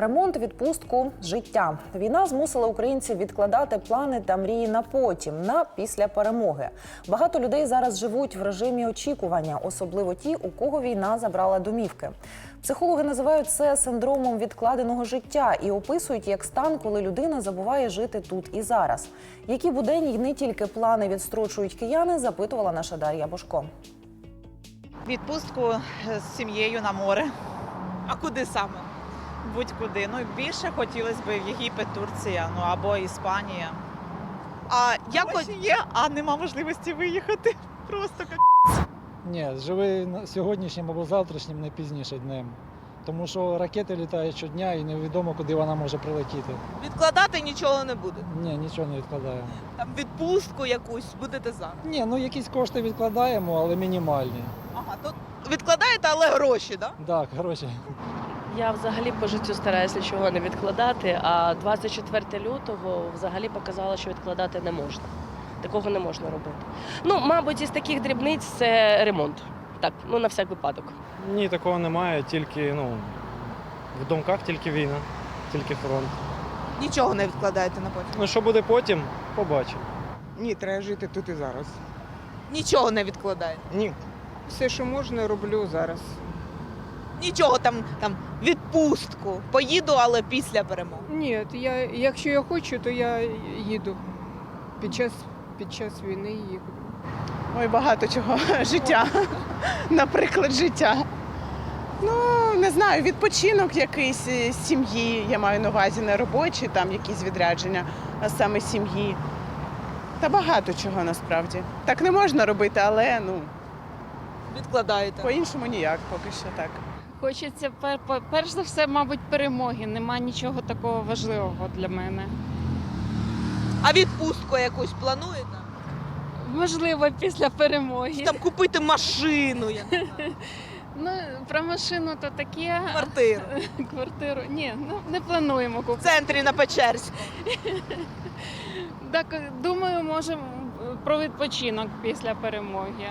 Ремонт, відпустку, життя. Війна змусила українців відкладати плани та мрії на потім, на після перемоги. Багато людей зараз живуть в режимі очікування, особливо ті, у кого війна забрала домівки. Психологи називають це синдромом відкладеного життя і описують як стан, коли людина забуває жити тут і зараз. Які буденні не тільки плани відстрочують кияни, запитувала наша Дар'я Бошко. Відпустку з сім'єю на море. А куди саме? Будь-куди. Ну більше хотілося б в Єгипет, Турція, ну або Іспанія. А як от- є, а нема можливості виїхати. Просто Ні, живи на- сьогоднішнім або завтрашнім, не пізніше днем. Тому що ракети літають щодня і невідомо, куди вона може прилетіти. відкладати нічого не буде? Ні, нічого не відкладаємо. Там відпустку якусь будете за. Ні, ну якісь кошти відкладаємо, але мінімальні. Ага, то відкладаєте, але гроші, так? Так, гроші. Я взагалі по життю стараюся нічого не відкладати, а 24 лютого взагалі показало, що відкладати не можна. Такого не можна робити. Ну, мабуть, із таких дрібниць це ремонт. Так, ну на всяк випадок. Ні, такого немає, тільки ну, в думках тільки війна, тільки фронт. Нічого не відкладаєте на потім. Ну що буде потім, побачимо. Ні, треба жити тут і зараз. Нічого не відкладаєте. Ні. Все, що можна, роблю зараз. Нічого там, там відпустку. Поїду, але після перемоги. Ні, я, якщо я хочу, то я їду. Під час, під час війни їду. Ой, багато чого. Життя. Наприклад, життя. Ну, не знаю, відпочинок якийсь з сім'ї. Я маю на увазі не робочі, там якісь відрядження, а саме сім'ї. Та багато чого насправді. Так не можна робити, але ну, Відкладаєте. по-іншому ніяк поки що так. Хочеться пер- пер- перш за все, мабуть, перемоги. Нема нічого такого важливого для мене. А відпустку якусь плануєте? Можливо, після перемоги. Там купити машину, я не знаю, Ну, про машину то таке. квартиру. Квартиру. Ні, ну не плануємо В центрі на Печерську. Так, думаю, можемо про відпочинок після перемоги.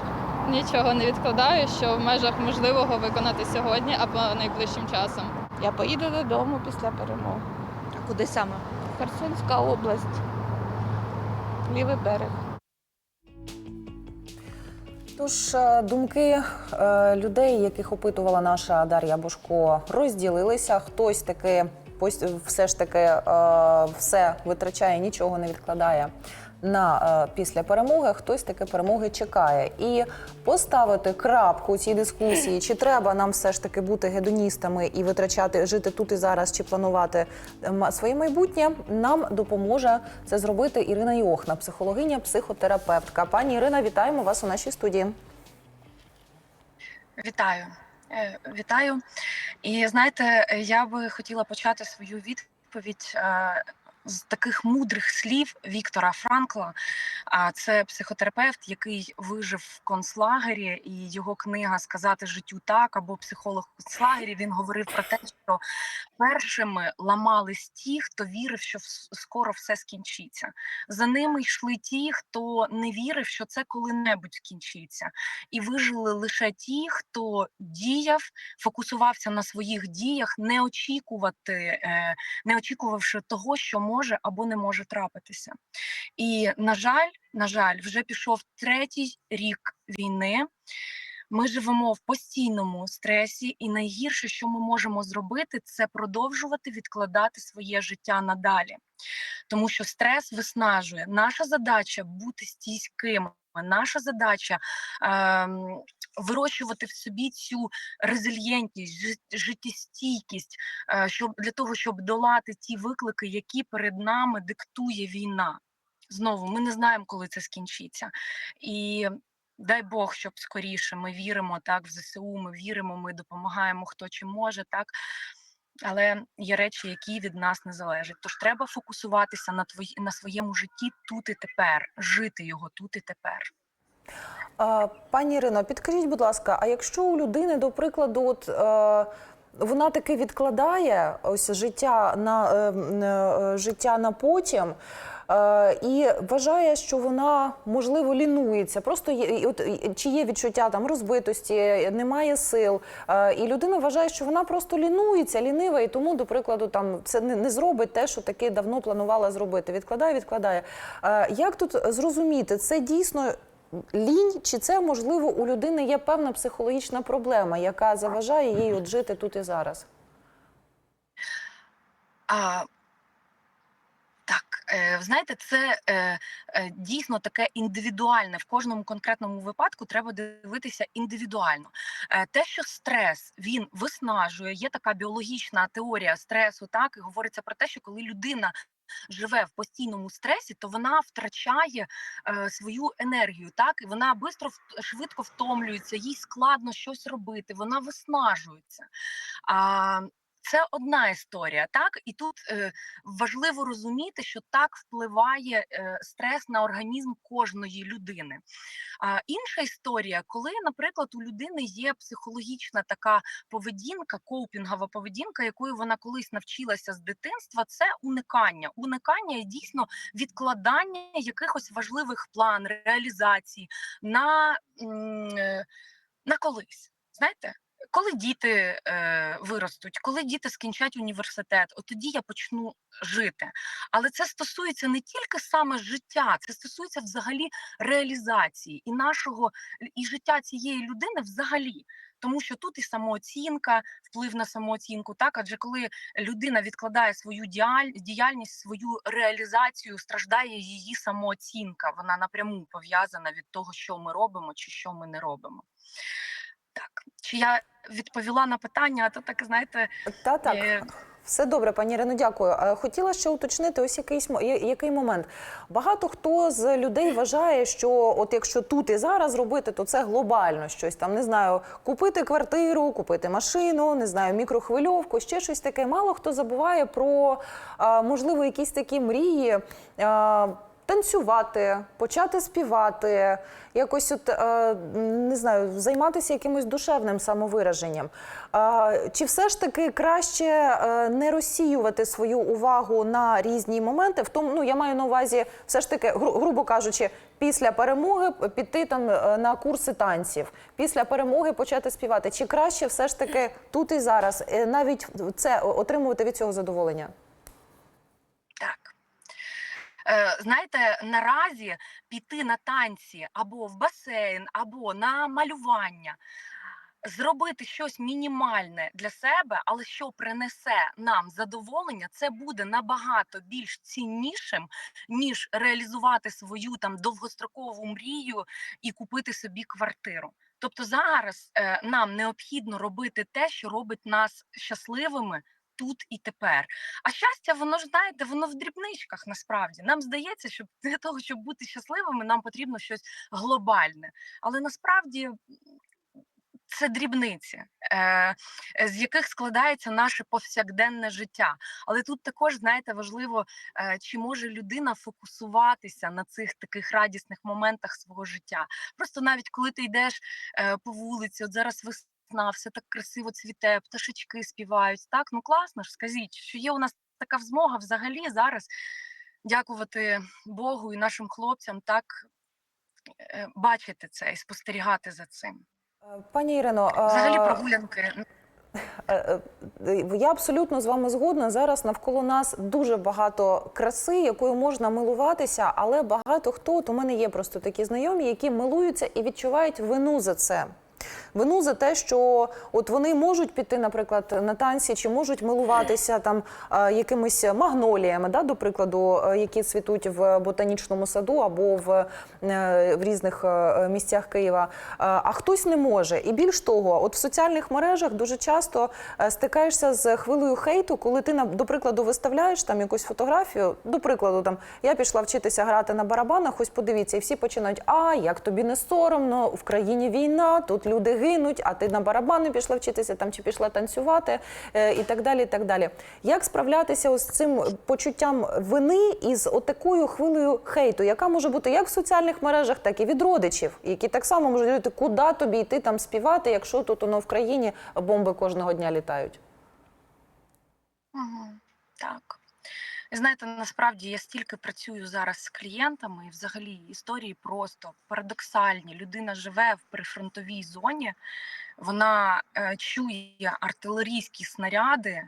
Нічого не відкладаю, що в межах можливого виконати сьогодні або найближчим часом. Я поїду додому після перемоги. А куди саме? Херсонська область, лівий берег. Тож е, думки е, людей, яких опитувала наша Дар'я Бошко, розділилися. Хтось таки все ж таки е, все витрачає, нічого не відкладає на е, після перемоги. Хтось таки перемоги чекає. І поставити крапку цій дискусії, чи треба нам все ж таки бути гедоністами і витрачати жити тут і зараз, чи планувати м, своє майбутнє, нам допоможе це зробити Ірина Йохна, психологиня, психотерапевтка. Пані Ірина, вітаємо вас у нашій студії. Вітаю. Е, Вітаю. І знаєте, я би хотіла почати свою відповідь е, з таких мудрих слів Віктора Франкла. А це психотерапевт, який вижив в концлагері, і його книга Сказати життю так або психолог в концлагері. Він говорив про те, що першими ламались ті, хто вірив, що скоро все скінчиться. За ними йшли ті, хто не вірив, що це коли-небудь скінчиться і вижили лише ті, хто діяв, фокусувався на своїх діях, не очікувати, е, не очікувавши того, що може або не може трапитися. І на жаль, на жаль, вже пішов третій рік війни. Ми живемо в постійному стресі, і найгірше, що ми можемо зробити, це продовжувати відкладати своє життя надалі, тому що стрес виснажує. Наша задача бути стійкими. Наша задача ем, вирощувати в собі цю резильєнтність, жит- життєстійкість, е, щоб для того, щоб долати ті виклики, які перед нами диктує війна. Знову ми не знаємо, коли це скінчиться. І дай Бог, щоб скоріше ми віримо так в ЗСУ, ми віримо, ми допомагаємо хто чи може, так. Але є речі, які від нас не залежать. Тож треба фокусуватися на твої на своєму житті тут і тепер, жити його тут і тепер. Пані Ірино, підкажіть, будь ласка, а якщо у людини, до прикладу, от е, вона таки відкладає ось життя на е, е, життя на потім. і вважає, що вона можливо лінується. Просто є, от, чи є відчуття там розбитості, немає сил. І людина вважає, що вона просто лінується, лінива, і тому, до прикладу, там це не, зробить те, що таки давно планувала зробити. Відкладає, відкладає. Як тут зрозуміти, це дійсно лінь, чи це можливо у людини є певна психологічна проблема, яка заважає їй от жити тут і зараз? А, так, е, знаєте, це е, е, дійсно таке індивідуальне. В кожному конкретному випадку треба дивитися індивідуально. Е, те, що стрес він виснажує, є така біологічна теорія стресу, так і говориться про те, що коли людина. Живе в постійному стресі, то вона втрачає е, свою енергію, так і вона бистро швидко втомлюється, їй складно щось робити, вона виснажується. А, це одна історія, так і тут е, важливо розуміти, що так впливає е, стрес на організм кожної людини. А інша історія, коли, наприклад, у людини є психологічна така поведінка, коупінгова поведінка, якою вона колись навчилася з дитинства, це уникання. Уникання і дійсно відкладання якихось важливих план, реалізацій на, е, на колись. Знаєте? Коли діти е, виростуть, коли діти скінчать університет, от тоді я почну жити. Але це стосується не тільки саме життя, це стосується взагалі реалізації і нашого і життя цієї людини взагалі. Тому що тут і самооцінка, вплив на самооцінку, так адже коли людина відкладає свою діяльність, свою реалізацію, страждає її самооцінка. Вона напряму пов'язана від того, що ми робимо чи що ми не робимо. Так, чи я відповіла на питання, а то так знаєте, Та так. е, Все добре, пані Ірино, дякую. Е, Хотіла ще уточнити ось якийсь який момент. Багато хто з людей вважає, що от якщо тут і зараз робити, то це глобально щось там. Не знаю, купити квартиру, купити машину, не знаю, мікрохвильовку, ще щось таке. Мало хто забуває про можливо якісь такі мрії. Танцювати, почати співати, якось от е, не знаю, займатися якимось душевним самовираженням. Е, Чи все ж таки краще е, не розсіювати свою увагу на різні моменти? В тому, ну я маю на увазі, все ж таки, гру- грубо кажучи, після перемоги піти там на курси танців, після перемоги почати співати. Чи краще все ж таки тут і зараз навіть це отримувати від цього задоволення? Так. Е, знаєте, наразі піти на танці або в басейн, або на малювання, зробити щось мінімальне для себе, але що принесе нам задоволення, це буде набагато більш ціннішим, ніж реалізувати свою там довгострокову мрію і купити собі квартиру. Тобто зараз е, нам необхідно робити те, що робить нас щасливими тут і тепер. А щастя, воно ж знаєте, воно в дрібничках насправді. Нам здається, що для того, щоб бути щасливими, нам потрібно щось глобальне. Але насправді це дрібниці, е, з яких складається наше повсякденне життя. Але тут також, знаєте, важливо, е, чи може людина фокусуватися на цих таких радісних моментах свого життя. Просто навіть коли ти йдеш е, по вулиці, от зараз весна, все так красиво цвіте, пташечки співають. Так, ну класно ж, скажіть, що є у нас така змога взагалі зараз дякувати Богу і нашим хлопцям, так е, бачити це і спостерігати за цим. Е, Пані Ірино, Взагалі прогулянки. Е, Я абсолютно з вами згодна. Зараз навколо нас дуже багато краси, якою можна милуватися, але багато хто от у мене є просто такі знайомі, які милуються і відчувають вину за це. Вину за те, що от вони можуть піти, наприклад, на танці, чи можуть милуватися там е, якимись магноліями, да, до прикладу, е, які цвітуть в ботанічному саду або в, е, в різних місцях Києва. А хтось не може. І більш того, от в соціальних мережах дуже часто стикаєшся з хвилею хейту, коли ти до прикладу виставляєш там якусь фотографію. До прикладу, там я пішла вчитися грати на барабанах. Ось подивіться, і всі починають: а як тобі не соромно? В країні війна, тут люди гинуть, а ти на барабани пішла вчитися там чи пішла танцювати е, і так далі. і так далі. Як справлятися з цим почуттям вини із отакою хвилею хейту, яка може бути як в соціальних мережах, так і від родичів, які так само можуть говорити, куди тобі йти там співати, якщо тут воно в країні бомби кожного дня літають. Мгм. Так. Знаєте, насправді я стільки працюю зараз з клієнтами, і взагалі історії просто парадоксальні. Людина живе в прифронтовій зоні, вона е, чує артилерійські снаряди.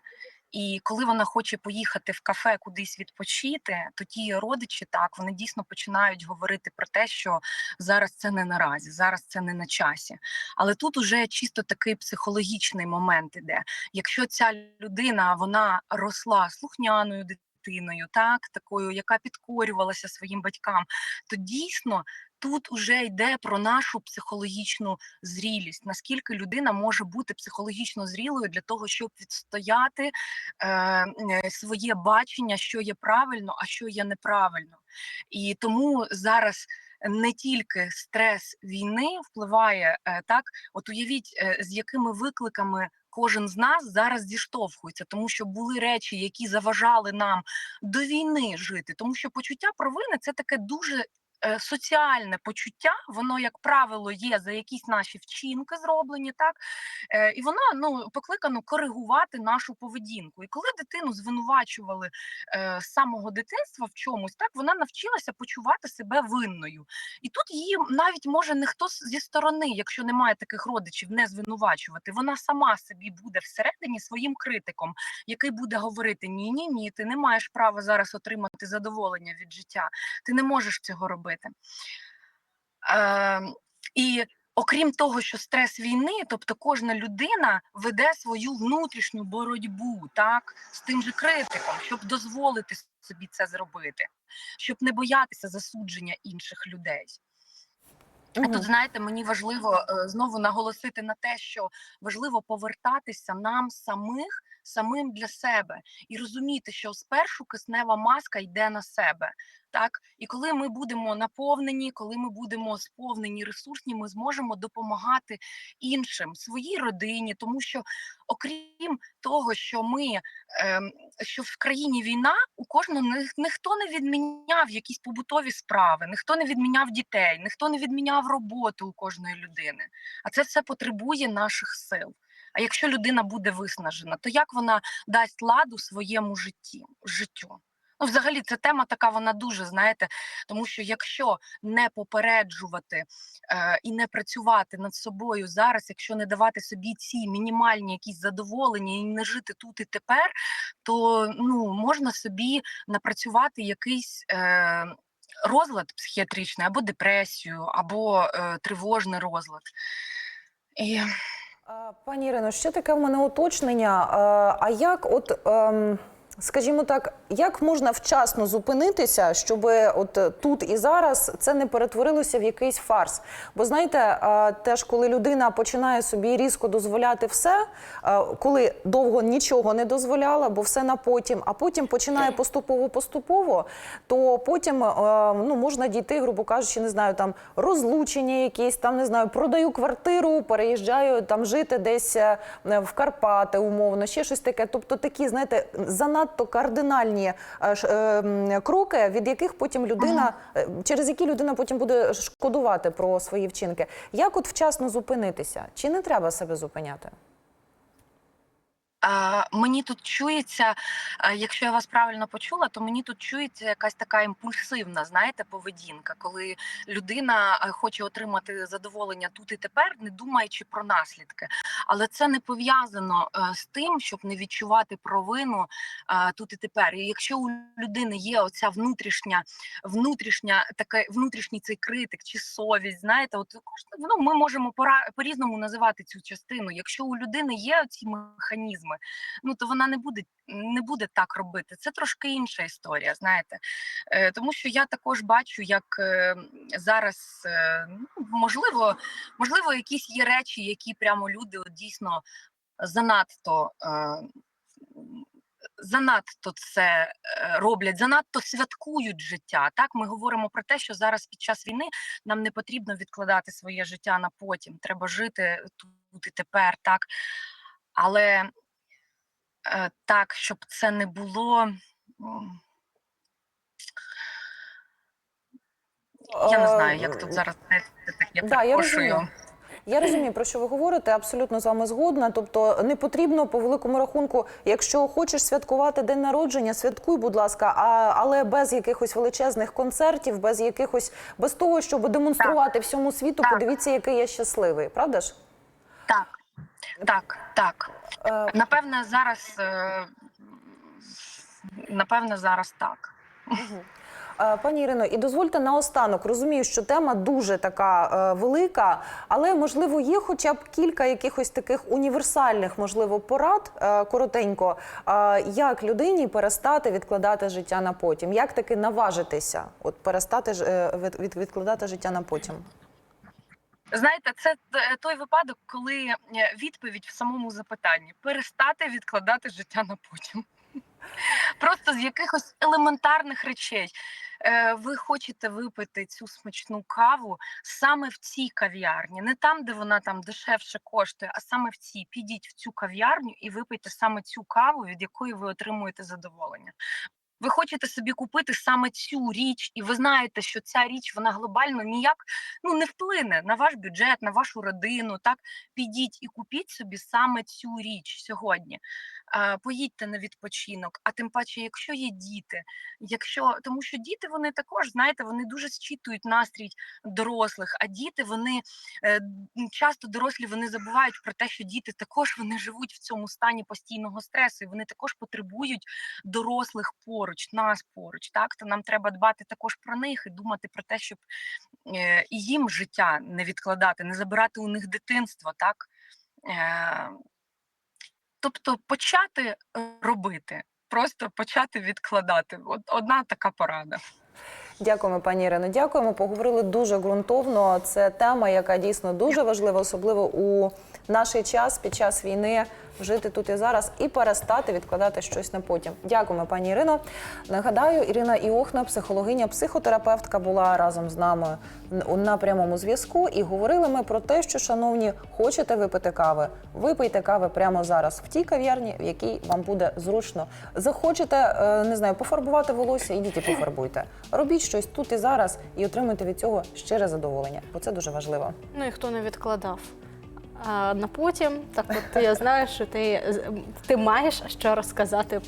І коли вона хоче поїхати в кафе кудись відпочити, то ті родичі так вони дійсно починають говорити про те, що зараз це не наразі, зараз це не на часі. Але тут уже чисто такий психологічний момент іде. Якщо ця людина вона росла слухняною дитиною, так такою, яка підкорювалася своїм батькам, то дійсно. Тут уже йде про нашу психологічну зрілість, наскільки людина може бути психологічно зрілою для того, щоб відстояти е, своє бачення, що є правильно, а що є неправильно. І тому зараз не тільки стрес війни впливає е, так, от уявіть, е, з якими викликами. Кожен з нас зараз зіштовхується, тому що були речі, які заважали нам до війни жити, тому що почуття провини це таке дуже соціальне почуття. Воно, як правило, є за якісь наші вчинки зроблені, так е, і воно ну покликано коригувати нашу поведінку. І коли дитину звинувачували е, з самого дитинства в чомусь, так вона навчилася почувати себе винною. І тут її навіть може ніхто з- зі сторони, якщо немає таких родичів, не звинувачувати. Вона сама собі буде всередині своїм критиком, який буде говорити: ні, ні, ні, ти не маєш права зараз отримати задоволення від життя. Ти не можеш цього робити. Е, і окрім того, що стрес війни, тобто кожна людина веде свою внутрішню боротьбу так з тим же критиком, щоб дозволити собі це зробити, щоб не боятися засудження інших людей. А тут, знаєте, мені важливо е, знову наголосити на те, що важливо повертатися нам самих самим для себе і розуміти, що спершу киснева маска йде на себе. Так, і коли ми будемо наповнені, коли ми будемо сповнені ресурсні, ми зможемо допомагати іншим, своїй родині, тому що окрім того, що ми ем, що в країні війна, у кожного ні- ніхто не відміняв якісь побутові справи, ніхто не відміняв дітей, ніхто не відміняв роботу у кожної людини. А це все потребує наших сил. А якщо людина буде виснажена, то як вона дасть ладу своєму житті життю? Ну, взагалі, ця тема така, вона дуже, знаєте, тому що якщо не попереджувати е, і не працювати над собою зараз, якщо не давати собі ці мінімальні якісь задоволення і не жити тут і тепер, то ну, можна собі напрацювати якийсь. Е, Розлад психіатричний або депресію, або е, тривожний розлад. І Пані Ірино, ще таке в мене уточнення. А, як, от, ем, скажімо так, як можна вчасно зупинитися, щоб от е, тут і зараз це не перетворилося в якийсь фарс? Бо знаєте, теж коли людина починає собі різко дозволяти все, коли довго нічого не дозволяла, бо все на потім, а потім починає поступово-поступово, то потім е, ну, можна дійти, грубо кажучи, не знаю, там розлучення якісь, там не знаю, продаю квартиру, переїжджаю там жити десь е, в Карпати, умовно, ще щось таке. Тобто такі, знаєте, занадто кардинальні е, е, кроки, від яких потім людина, е, через які людина потім буде шкодувати про свої вчинки. Як от вчасно зупинитися? Чи не треба себе зупиняти? А, мені тут чується, якщо я вас правильно почула, то мені тут чується якась така імпульсивна, знаєте, поведінка, коли людина хоче отримати задоволення тут і тепер, не думаючи про наслідки. Але це не пов'язано е, з тим, щоб не відчувати провину е, тут і тепер. І якщо у людини є оця внутрішня, внутрішня таке, внутрішній цей критик чи совість, знаєте, от ну, ми можемо пора по-різному називати цю частину. Якщо у людини є ці механізми, ну то вона не буде не буде так робити. Це трошки інша історія, знаєте. Е, тому що я також бачу, як е, зараз е, ну, можливо, можливо, якісь є речі, які прямо люди от, дійсно занадто. Занадто це роблять, занадто святкують життя. Так, ми говоримо про те, що зараз під час війни нам не потрібно відкладати своє життя на потім. Треба жити тут і тепер, так. Але так, щоб це не було. Я не знаю, як тут зараз знаєте, так я Е, Да, я розумію. Я розумію, про що ви говорите, абсолютно з вами згодна. Тобто не потрібно по великому рахунку, якщо хочеш святкувати день народження, святкуй, будь ласка, а, але без якихось величезних концертів, без якихось без того, щоб демонструвати всьому світу, Так. подивіться, який я щасливий, правда ж? Так, так, так. Е, Напевне, зараз е, напевне, зараз так. Е, Пані Ірино, і дозвольте наостанок. Розумію, що тема дуже така е, велика, але можливо є хоча б кілька якихось таких універсальних, можливо, порад е, коротенько, е, як людині перестати відкладати життя на потім, як таки наважитися, от перестати ж, е, від, від- відкладати життя на потім. Знаєте, це той випадок, коли е, відповідь в самому запитанні перестати відкладати життя на потім. Просто з якихось елементарних речей. Е, Ви хочете випити цю смачну каву саме в цій кав'ярні, не там, де вона там дешевше коштує, а саме в цій. Підіть в цю кав'ярню і випийте саме цю каву, від якої ви отримуєте задоволення. Ви хочете собі купити саме цю річ, і ви знаєте, що ця річ вона глобально ніяк ну не вплине на ваш бюджет, на вашу родину. Так підіть і купіть собі саме цю річ сьогодні. Е, Поїдьте на відпочинок, а тим паче, якщо є діти, якщо тому, що діти вони також знаєте, вони дуже зчитують настрій дорослих. А діти вони е, часто дорослі вони забувають про те, що діти також вони живуть в цьому стані постійного стресу, і вони також потребують дорослих поруч, нас поруч. Так то нам треба дбати також про них і думати про те, щоб е, і їм життя не відкладати, не забирати у них дитинство, так. Тобто почати е, робити, просто почати відкладати. От одна така порада. Дякуємо, пані Ірино. Дякуємо. Поговорили дуже ґрунтовно. Це тема, яка дійсно дуже важлива, особливо у наш час під час війни. Жити тут і зараз і перестати відкладати щось на потім. Дякуємо, пані Ірино. Нагадаю, Ірина Іохна, психологиня, психотерапевтка, була разом з нами на прямому зв'язку. І говорили ми про те, що, шановні, хочете випити кави, випийте кави прямо зараз в тій кав'ярні, в якій вам буде зручно. Захочете, е, не знаю, пофарбувати волосся, ідіть і пофарбуйте. Робіть щось тут і зараз і отримуйте від цього щире задоволення, бо це дуже важливо. Ну і хто не відкладав. На потім, так от я знаю, що ти, ти маєш що розказати